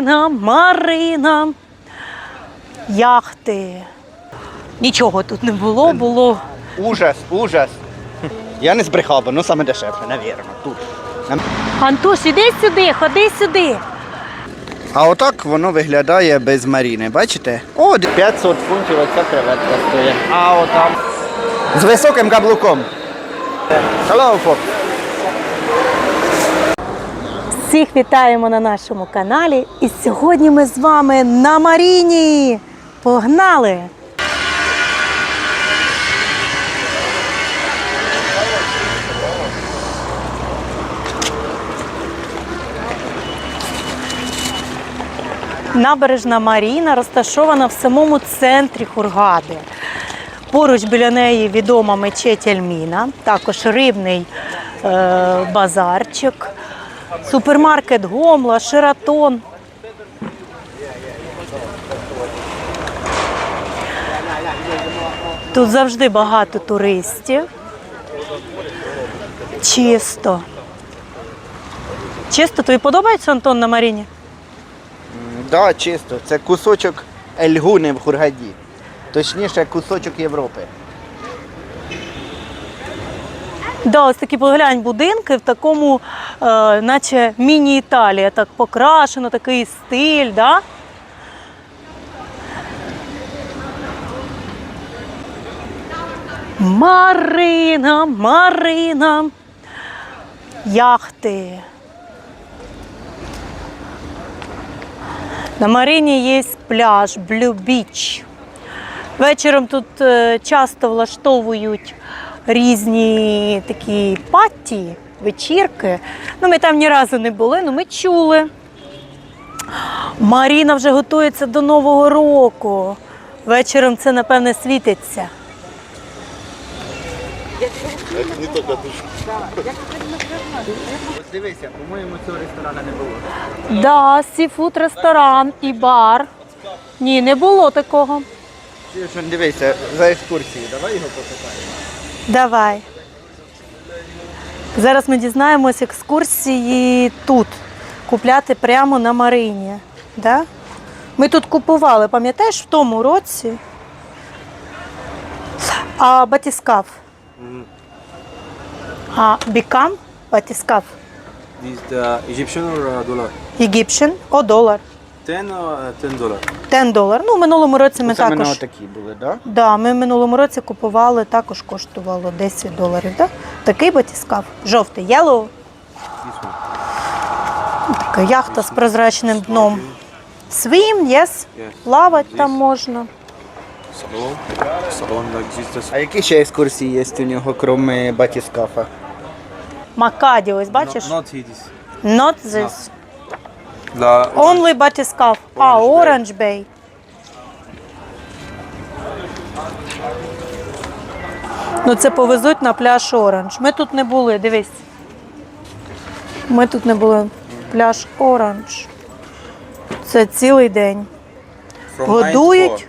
Марина, Марина. Яхти. Нічого тут не було, було. Ужас, ужас. Я не збрехав, воно саме дешевше, навірно. Тут. Антош, іди сюди, ходи сюди. А отак воно виглядає без маріни, бачите? О, 500 фунтів оця креветка стоїть. А отам. З високим каблуком. Hello, Fox. Всіх вітаємо на нашому каналі. І сьогодні ми з вами на Маріні. Погнали! Набережна Маріна розташована в самому центрі Хургади. Поруч біля неї відома мечеть Ельміна, також рибний е, базарчик, супермаркет Гомла, Шератон. Тут завжди багато туристів. Чисто. Чисто, тобі подобається Антон на Маріні? Да, чисто. Це кусочок Ельгуни в Хургаді. Точніше, кусочок Європи. Да, ось такі поглянь будинки в такому, е, наче міні-Італія, так покрашено, такий стиль, да? Марина, Марина. Яхти. На Марині є пляж Blue Beach. Вечором тут е, часто влаштовують різні такі патті, вечірки. Ну, ми там ні разу не були, але ми чули. Маріна вже готується до Нового року. Вечором це, напевне, світиться. Дивися, по-моєму, цього ресторану не було. Да, сіфуд ресторан і бар. Ні, не було такого. Дивися, за екскурсію, давай його попитаємо. Давай. Зараз ми дізнаємось екскурсії тут. Купляти прямо на Марині. Да? Ми тут купували, пам'ятаєш, в тому році. А батіскаф. А бікам the Egyptian or uh, dollar? Єгипшин. О, долар. 10 or uh, 10 dollar? 10 долар. Ну, в минулому році ми Це мене також. отакі були, так? Да? Да, ми в минулому році купували, також коштувало 10 доларів. Да? Такий батіскаф. Жовтий, yellow. Така яхта з прозрачним дном. Swim, yes. Плавати там можна. А які ще екскурсії є у нього, крім батіскафа? Макаді, ось бачиш? Not, not this. Not this. The Only батіскаф. А, Orange Bay. Ну це повезуть на пляж Оранж. Ми тут не були, дивись. Ми тут не були. Пляж Оранж. Це цілий день. from Годують. 9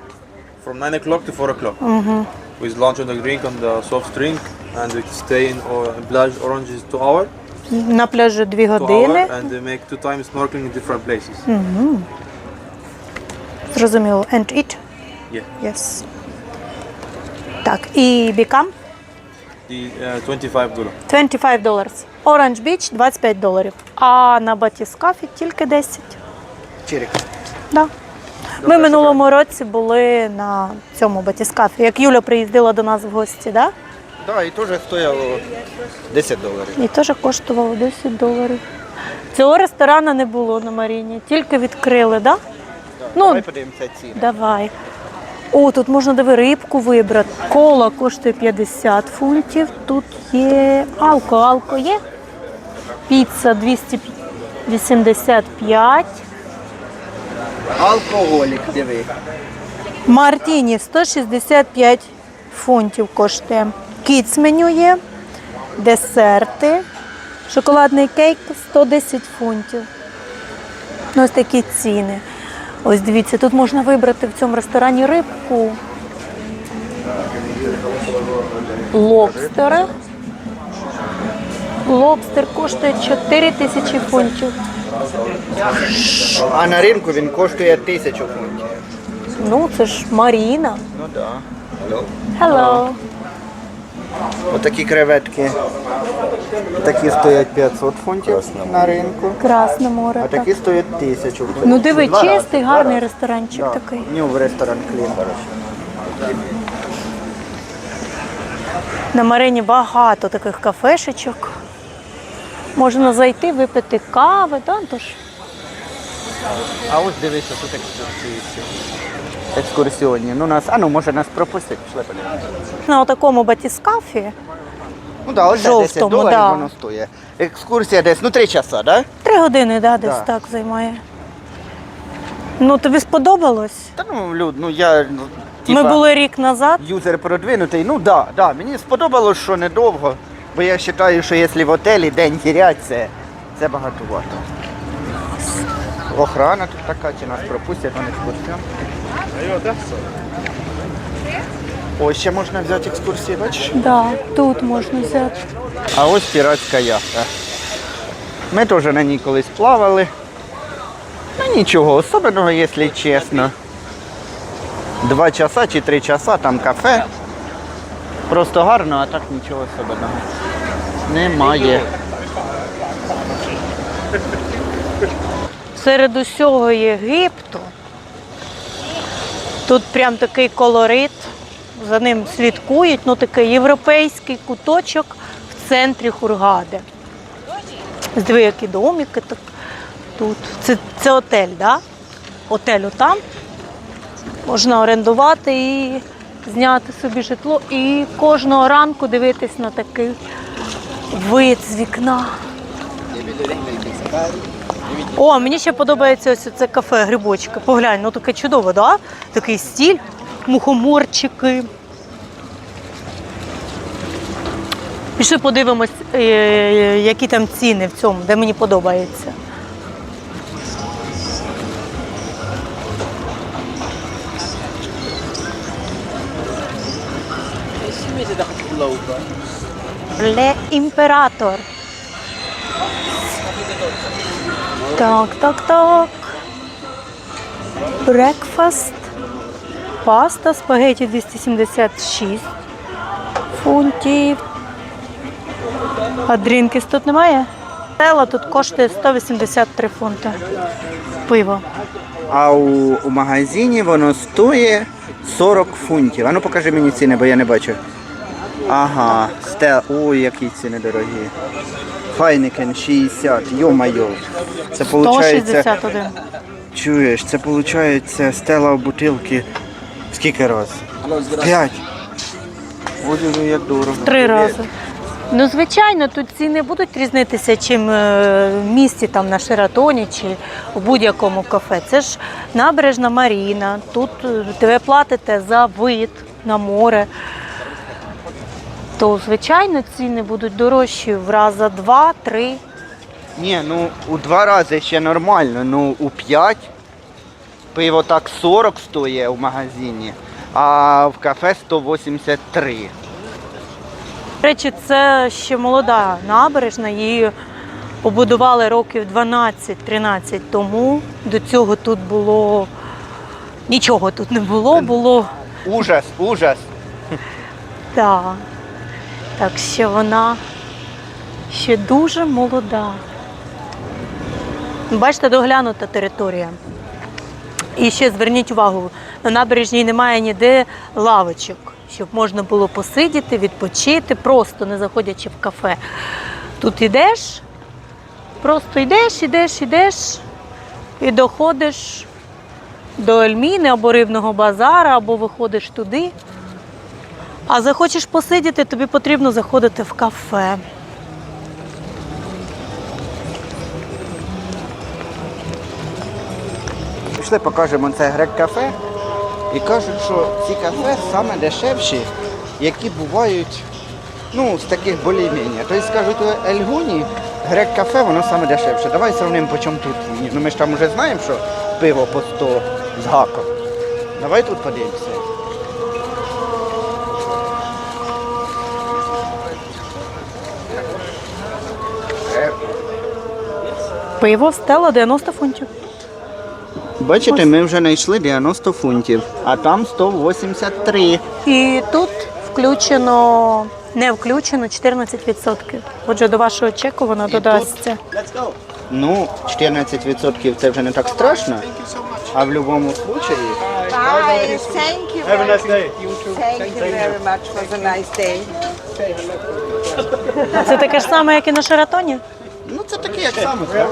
From 9 o'clock to 4 o'clock. Угу. With lunch and a drink on the soft drink. And we stay in uh, Plage Orange is 2 hours. На пляжі дві години. And they make two times snorkeling in different places. Зрозуміло. And eat? Yeah. Yes. Так, і бікам? The uh, 25 dollar. 25 доларів. Orange Beach 25 доларів. А на батіскафі тільки 10. Чирик. Да. Ми минулому році були на цьому батіскафі. Як Юля приїздила до нас в гості, да? Так, да, і теж стояло 10 доларів. і теж коштувало 10 доларів. Цього ресторану не було на Маріні, тільки відкрили, да? Ну, Давай подивимося ціни. Давай. О, тут можна диви рибку вибрати. Кола коштує 50 фунтів. Тут є алко, алко є. Піца 285. Алкоголік, диви. Мартіні 165 фунтів коштує. Кіц меню є, десерти, шоколадний кейк 110 фунтів. Ну, ось такі ціни. Ось дивіться, тут можна вибрати в цьому ресторані рибку. Лобстери. Лобстер коштує 4 тисячі фунтів. А на ринку він коштує тисячу фунтів. Ну, це ж Маріна. Ну так. Hello. Отакі креветки. Такі стоять 500 фунтів на ринку. Красне море. А так. такі стоять 1000 фунтів. Ну диви, Два рази. чистий, гарний ресторанчик Да. такий. Ні, в ресторан Клін. На Марині багато таких кафешечок. Можна зайти, випити кави, да? Тож А ось дивися, тут екскурсії. всі. Екскурсіонні. Ну нас, а ну може нас пропустять, пішли подивимося. на такому батіскафі Ну так, ось це 10 доларів да. воно стоїть. Екскурсія десь, ну 3 часа, да? три години, да, десь Да. так займає. Ну, тобі сподобалось? Та ну, люд, ну я ну, Ми були рік назад. юзер продвинутий. Ну да, да, мені сподобалось, що недовго. Бо я вважаю, що якщо в отелі день тірять, це, це багатовато. Охрана тут така, чи нас пропустять на екскурсію. Ось ще можна взяти екскурсію, бачиш? Да, тут можна взяти. А ось піратська яхта. Ми теж на ній колись плавали. Ну нічого особливого, якщо чесно. Два часа чи три часа, там кафе. Просто гарно, а так нічого особливого. Немає. Серед усього Єгипту. Тут прям такий колорит. За ним слідкують, ну такий європейський куточок в центрі Хургади. Диви, які домики так тут. Це, це отель? Да? Отель отам. Можна орендувати і зняти собі житло і кожного ранку дивитись на такий вид з вікна. О, мені ще подобається ось це кафе грибочки. Поглянь, ну таке чудове, да? Такий стіль, мухоморчики. Пішли подивимось, е, які там ціни в цьому, де мені подобається. Ле імператор. Так, так, так. Брекфаст. Паста, спагеті 276 фунтів. А дрінкіс тут немає? Тела тут коштує 183 фунти. Пиво. А у, у магазині воно стоїть 40 фунтів. А ну покажи мені ціни, бо я не бачу. Ага, сте... Ой, які ціни дорогі. Файникен 60, йо-майо. Це виходить, 161. чуєш, це виходить стела в бутилки скільки раз? П'ять. Боже, як дорого. Три рази. Ну, звичайно, тут ціни будуть різнитися, чим е, в місті там на Шератоні чи в будь-якому кафе. Це ж набережна Маріна. Тут е, ви платите за вид на море. То, звичайно, ціни будуть дорожчі в раза два-три. Ні, ну у два рази ще нормально, ну у п'ять пиво так 40 стоїть в магазині, а в кафе 183. До речі, це ще молода набережна. Її побудували років 12-13 тому. До цього тут було нічого тут не було, було Ужас, ужас. так. Так що вона ще дуже молода. Бачите, доглянута територія. І ще зверніть увагу, на набережній немає ніде лавочок, щоб можна було посидіти, відпочити, просто не заходячи в кафе. Тут йдеш, просто йдеш, йдеш, йдеш і доходиш до Ельміни або рибного базара, або виходиш туди. А захочеш посидіти, тобі потрібно заходити в кафе. Пішли, покажемо це грек-кафе. І кажуть, що ці кафе саме дешевші, які бувають ну, з таких более-менее. Тобто скажуть, у Ельгуні грек-кафе, воно саме дешевше. Давай сравнимо, по чому тут. Ну ми ж там вже знаємо, що пиво по 100 з гаком. Давай тут подивимося. Пиво стело 90 фунтів. Бачите, ми вже знайшли 90 фунтів, а там 183. І тут включено, не включено 14%. Отже, до вашого чеку воно додасться. Ну, 14% це вже не так страшно. А в будь-якому випадку Bye. Thank you. Have a nice day. Thank you very much. Was a nice day. Це таке ж саме, як і на Шератоні. Ну це таке як саме. так.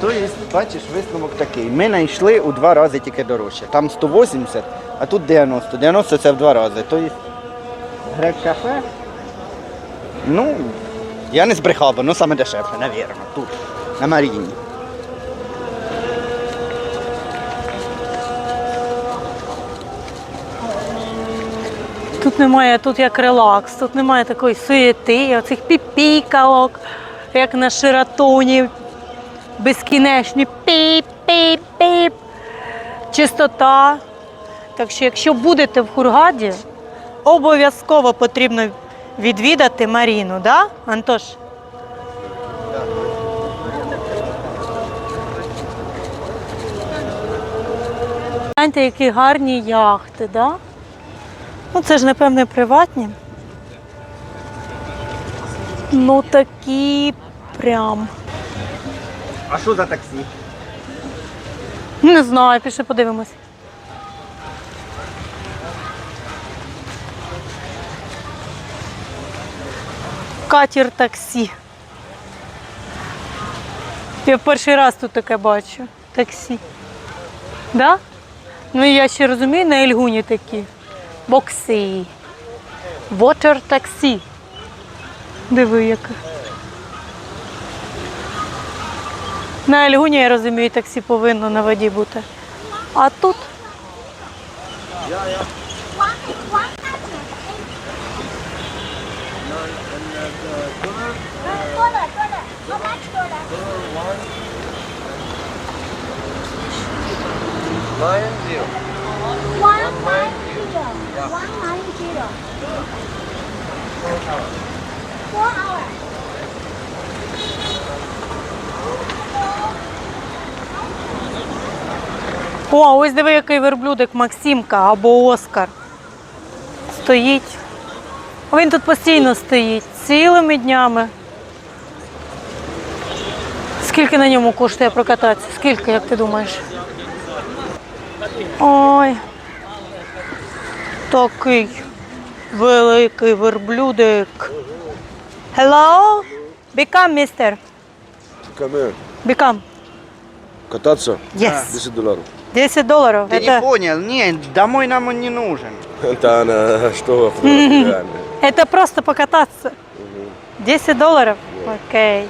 Тобто, бачиш, висновок такий. Ми знайшли у два рази тільки дорожче. Там 180, а тут 90. 90 це в два рази. Тобто грек кафе. Ну, я не збрехав би, ну саме дешевше, навірно, тут, на Маріні. Тут немає, тут як релакс, тут немає такої суєти, оцих піпікалок, як на Шератоні. Безкінечні піп-піп-піп. Чистота. Так що, якщо будете в Хургаді, обов'язково потрібно відвідати Маріну, да, Антош? Гляньте, які гарні яхти, да? Ну, це ж, напевне, приватні. Ну, такі прям. А що за таксі? Не знаю, пішли подивимось. Катір таксі. Я перший раз тут таке бачу. Таксі. Да? Ну і я ще розумію, на Ельгуні такі. Бокси. Water таксі. Диви яке. На Ельгуні, я розумію, таксі повинно на воді бути. А тут О, ось диви, який верблюдик Максимка або Оскар. Стоїть. Він тут постійно стоїть, цілими днями. Скільки на ньому коштує прокататися? Скільки, як ти думаєш? Ой. Такий великий верблюдик. Hello? Become, mister. Come here. Become. Кататься? Yes. 10 долларов. 10 долларів. Ти не Это, понял, ні, домой нам он не нужен. Да, она что реально. это просто покататися. 10 доларів? Окей.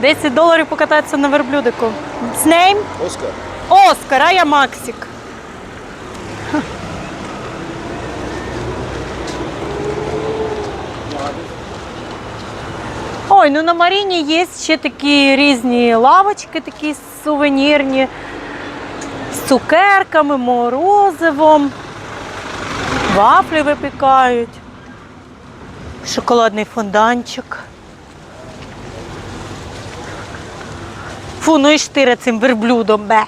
10 доларів покататися на верблюдику. З name? Оскар. Оскар, а я Максик. Ой, ну на Маріні є ще такі різні лавочки, такі сувенірні, з цукерками, морозивом, вафлі випікають, шоколадний фонданчик. Фу, ну і штире цим верблюдом, бе.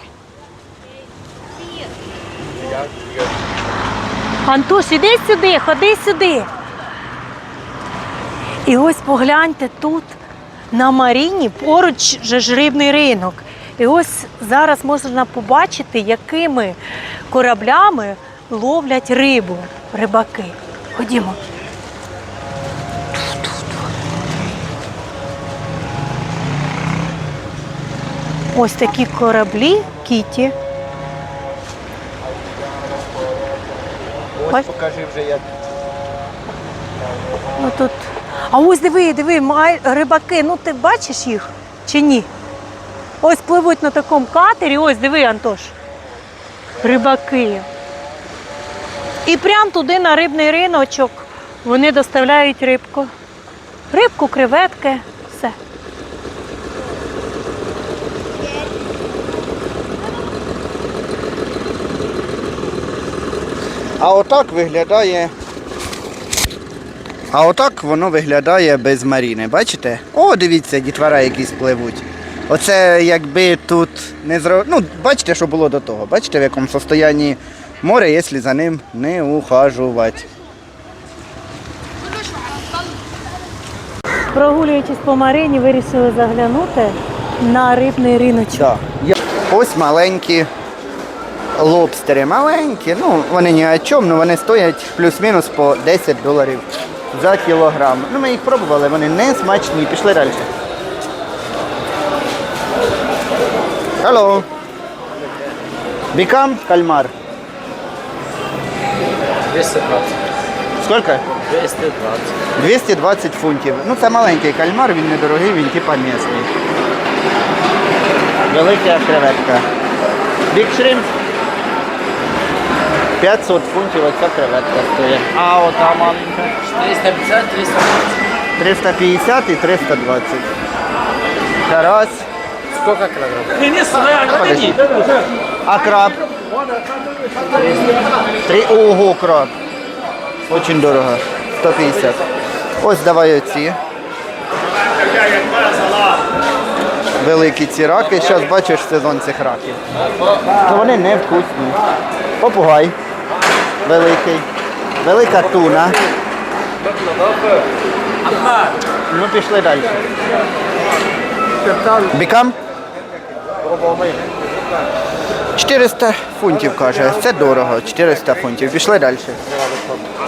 Антош, іди сюди, ходи сюди. І ось погляньте тут на Маріні поруч же ж рибний ринок. І ось зараз можна побачити, якими кораблями ловлять рибу рибаки. Ходімо. Ось такі кораблі кіті. Ось покажи вже як. Ну тут. А ось диви, диви, май- рибаки, ну ти бачиш їх чи ні? Ось пливуть на такому катері, ось диви, Антош. Рибаки. І прямо туди на рибний риночок вони доставляють рибку. Рибку, креветки, все. А отак виглядає. А отак воно виглядає без маріни. Бачите? О, дивіться, дітвора якісь пливуть. Оце якби тут не зро... Ну, бачите, що було до того. Бачите, в якому состоянні море, якщо за ним не ухажувати. Прогулюючись по Марині, вирішили заглянути на рибний риночок. Да. Ось маленькі лобстери. Маленькі, ну вони ні о чому, ну вони стоять плюс-мінус по 10 доларів за кілограм. Ну ми їх пробували, вони не смачні. Пішли далі. Hello. Become кальмар. 220. Скільки? 220. 220 фунтів. Ну це маленький кальмар, він недорогий, він типа місний. Велика креветка. Shrimp. 500 фунтів оця креветка стоїть. А ота маленька. 350, 320. 350 і 320. Карась. Сколько килограмм? Подожди. А краб? Три. Ого, краб. Очень дорого. 150. Ось давай оці. Великі ці раки. Зараз бачиш сезон цих раків. То вони не вкусні. Попугай. Великий. Велика туна. Ну пішли далі. Бікам? 400 фунтів каже. Це дорого. 400 фунтів. Пішли далі.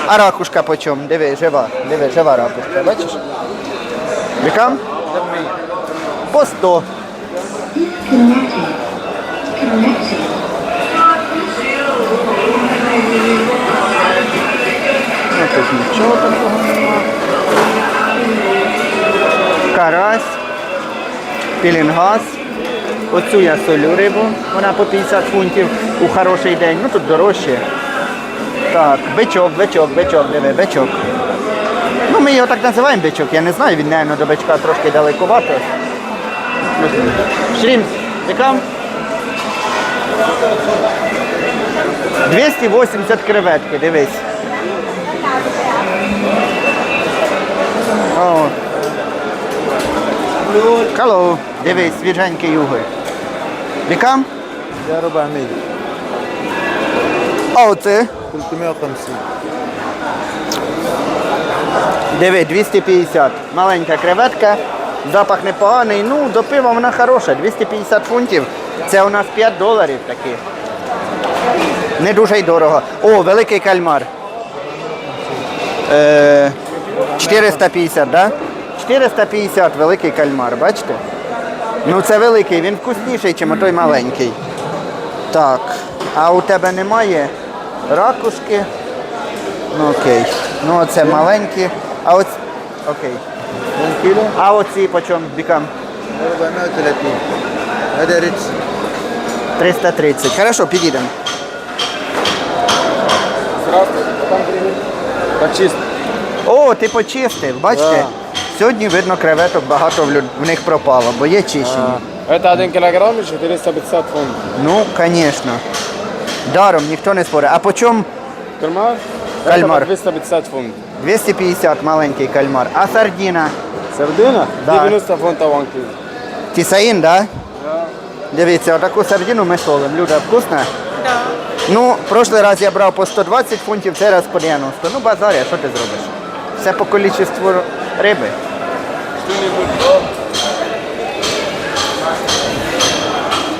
А ракушка по чому? Диви, жива. Диви, жива ракушка. Бачиш? Бікам? По 100. Тут нічого такого нема. Карась, пілінгаз. Оцю я солю рибу, вона по 50 фунтів у хороший день, ну тут дорожче. Так, бичок, бичок, бичок, диви, бичок. Ну ми його так називаємо бичок, я не знаю, він, мабуть, до бичка трошки далековато. Шрімс, бікам? 280 креветки, дивись. О. Hello. Дивись, свіженький уголь. Бікам? Я 400. А оце? 350. Диви, 250. Маленька креветка. Запах непоганий. Ну, до пива вона хороша. 250 фунтів. Це у нас 5 доларів такі. Не дуже й дорого. О, великий кальмар. Е, 450, да? 450 великий кальмар, бачите? Ну це великий, він вкусніший, ніж той маленький. Так, а у тебе немає ракушки. Ну окей. Ну оце маленькі. А оці... Окей. А оці по чому бікам? 330. Хорошо, підійдемо. Здравствуйте, там привіт. Почисти. О, ти почистив, бачите? Сьогодні видно креветок багато в, люд... в них пропало, бо є чищені. Это 1 килограмм и 450 фунтов. Ну, звісно. Даром ніхто не спорить. А по чому Кальмар? Кальмар. 250 фунтов. 250 маленький кальмар. А сардіна? Сардина? Да. 90 фунтов 1 кило. Тісаїн, да? Дивіться, отаку сардіну ми солимо. Люда, вкусна? Да. Ну, прошлий раз я брав по 120 фунтів, цей раз по 90. Ну, базар, що ти зробиш? Це по кількістю риби.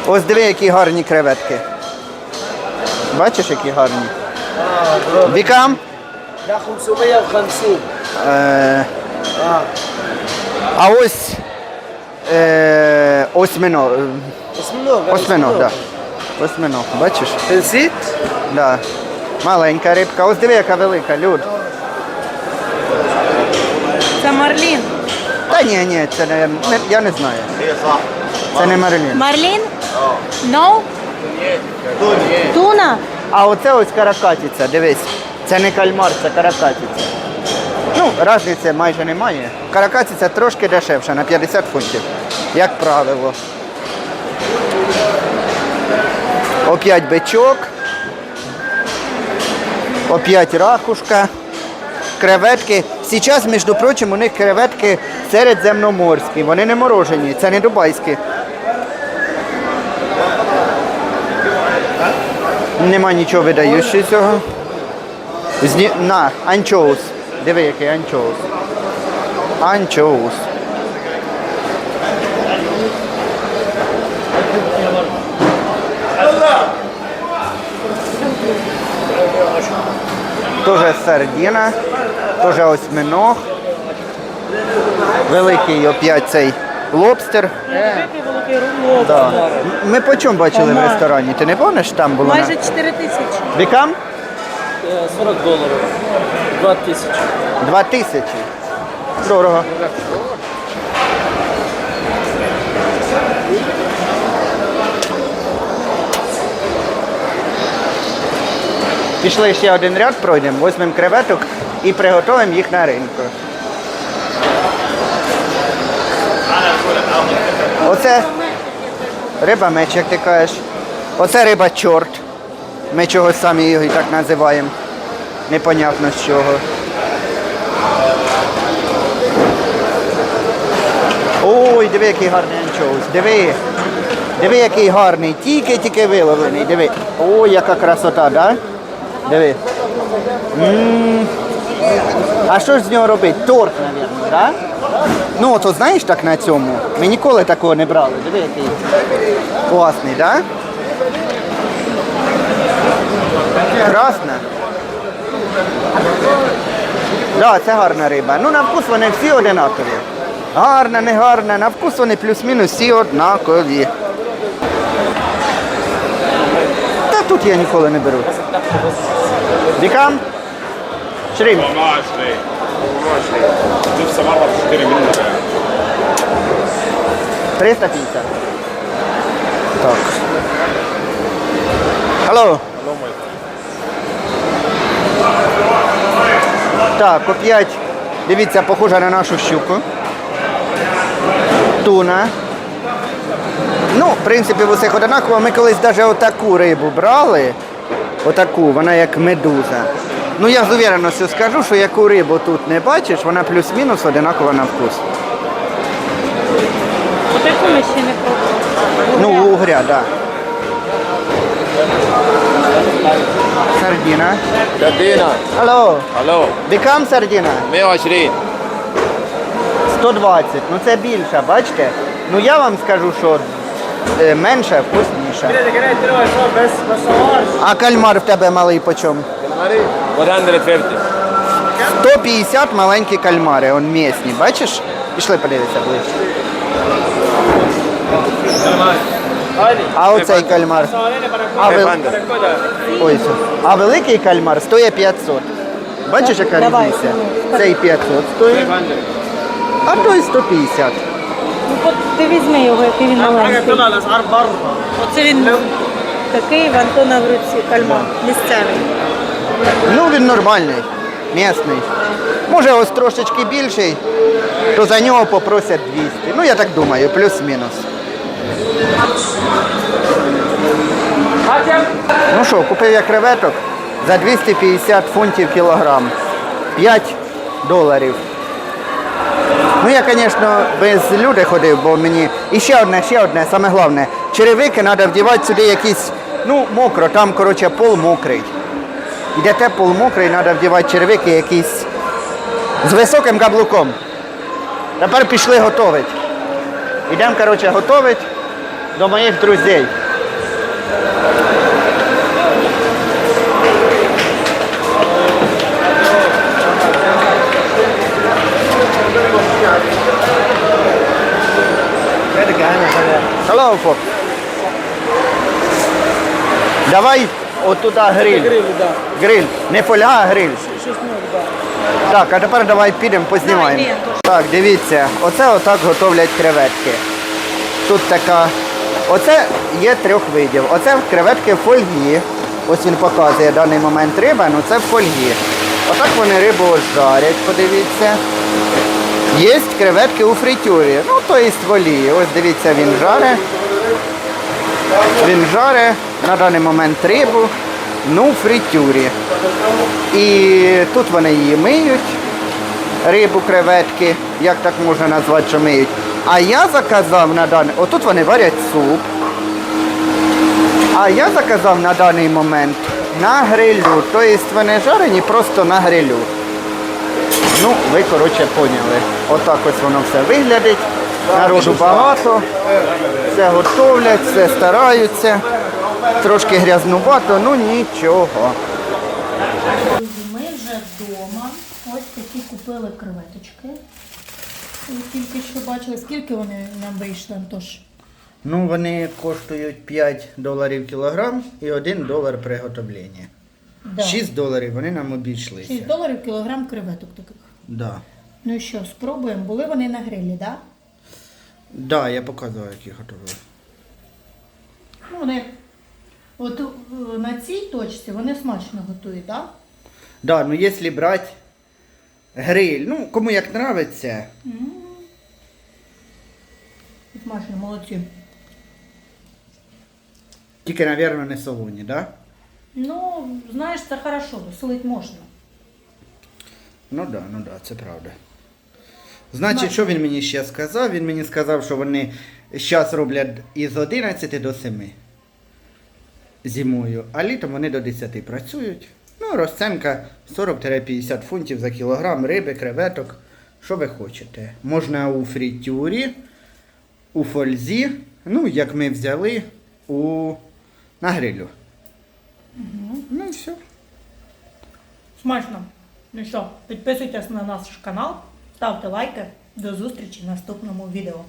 Ось диви, які гарні креветки. Бачиш, які гарні? Вікам. Е, а ось е, Осьмино, е, так. Осьминог, бачиш? Пенсіт? Так. Маленька рибка. Ось диви, яка велика, люд. Марлін. Та ні, ні, це не, не я не знаю. Це не Марлін. Марлін? No? Туна? А оце ось каракатиця, дивись. Це не кальмар, це каракатиця. Ну, різниці майже немає. Каракатиця трошки дешевша, на 50 фунтів, як правило. Оп'ять бичок. Опять ракушка. Креветки. Зараз, між прочим, у них креветки середземноморські. Вони не морожені, це не дубайські. Нема нічого видаючого. Зні... На, анчоус. Диви, який анчоус. Анчоус. Тоже сардіна, тоже осьминог. Великий опять цей лобстер. Да. Ми по чому бачили в ресторані? Ти не пам'ятаєш там було? Майже 4 тисячі. Вікам? 40 долларов. 2 тысячи. Два тисячі. Дорого. Пішли ще один ряд, пройдемо, візьмемо креветок і приготуємо їх на ринку. Оце риба меч, як ти кажеш. Оце риба чорт. Ми чогось самі його і так називаємо. Непонятно з чого. Ой, диви, який гарний анчоус. Диви. Диви, який гарний. Тільки-тільки виловлений. Диви. Ой, яка красота, да? Диви. м А що ж з нього робити? Торт, мабуть, да? Ну, то знаєш так на цьому. Ми ніколи такого не брали. Диви, який класний, да? Красна. Да, це гарна риба. Ну, на вкус вони всі одинакові. Гарна, не гарна, на вкус вони плюс-мінус всі однакові. Та тут я ніколи не беру. Вікам? Шрим. Тут сама 4 минуты. 350. Так. Алло. Так, опять, дивіться, похожа на нашу щуку. Туна. Ну, в принципі, в усіх однаково. Ми колись навіть отаку рибу брали. Отаку, вона як медуза. Ну я з уверенністю скажу, що яку рибу тут не бачиш, вона плюс-мінус одинакова на вкус. Отаку ми ще не пробували. Ну, угря, да. Сардина. Сардина. Алло, Алло. бікам сардина? 120. 120. Ну це більше, бачите? Ну я вам скажу, що е, менше, вкусніше. А кальмар в тебе малий почем? 150. 150 маленькі кальмари, он місні, бачиш? Пішли подивитися ближче. А оцей кальмар. А, вел... Ой, а великий кальмар стоїть 500. Бачиш, яка різниця? Цей 500 стоїть, а той 150. Ну, от ти візьми його, який він маленький. Оце він такий в Антона в руці кальмар місцевий. Ну, він нормальний, місний. Може, ось трошечки більший, то за нього попросять 200. Ну, я так думаю, плюс-мінус. Ну що, купив я креветок за 250 фунтів кілограм. 5 доларів. Ну я, звісно, без люди ходив, бо мені. І ще одне, ще одне, саме головне. Черевики треба вдівати сюди якісь, ну, мокро, там, коротше, пол мокрий. Йдете пол мокрий, треба вдівати черевики якісь з високим каблуком. Тепер пішли готовить. Йдемо, коротше, готовить до моїх друзів. Hello, Fox. Давай отуда гриль. Гриль, да. Гриль. Не фольга, а гриль. Так, а тепер давай підемо познімаємо. Давай, Так, дивіться, оце отак готовлять креветки. Тут така. Оце є трьох видів. Оце креветки в фольгі. Ось він показує в даний момент риба, ну це в фольгі. Отак вони рибу жарять, подивіться. Є креветки у фритюрі, ну то є в олії. Ось дивіться, він жаре. Він жаре на даний момент рибу. ну, фритюрі. І тут вони її миють, рибу, креветки, як так можна назвати, що миють. А я заказав на даний, отут вони варять суп. А я заказав на даний момент на грилю. Тобто вони жарені просто на грилю. Ну, ви, коротше, поняли. Отак ось воно все виглядить. Народу багато, все готовлять, все стараються. Трошки грязнувато, ну нічого. Друзі, ми вже вдома. Ось такі купили креветочки. Ви Тільки що бачили, скільки вони нам вийшли, Антош? Ну, вони коштують 5 доларів кілограм і 1 долар приготовлення. Да. 6 доларів вони нам обійшлися. 6 доларів кілограм креветок таких. Да. Ну і що, спробуємо? Були вони на грилі, так? Да, я показував, як їх готували. Ну, вони от е, на цій точці вони смачно готують, так? Да, ну якщо брати гриль, ну кому як нравиться, Смачно, молодці. тільки, мабуть, не солоні, да? Ну, знаєш, це хорошо, солить можна. Ну да, ну да, це правда. Значить, що він мені ще сказав? Він мені сказав, що вони зараз роблять із 11 до 7 зимою, а літом вони до 10 працюють. Ну, розценка 40-50 фунтів за кілограм риби, креветок. Що ви хочете? Можна у фритюрі, у фользі, ну, як ми взяли у... на грилю. Ну і все. Смачно. Ну що, підписуйтесь на наш канал, ставте лайки. До зустрічі в наступному відео.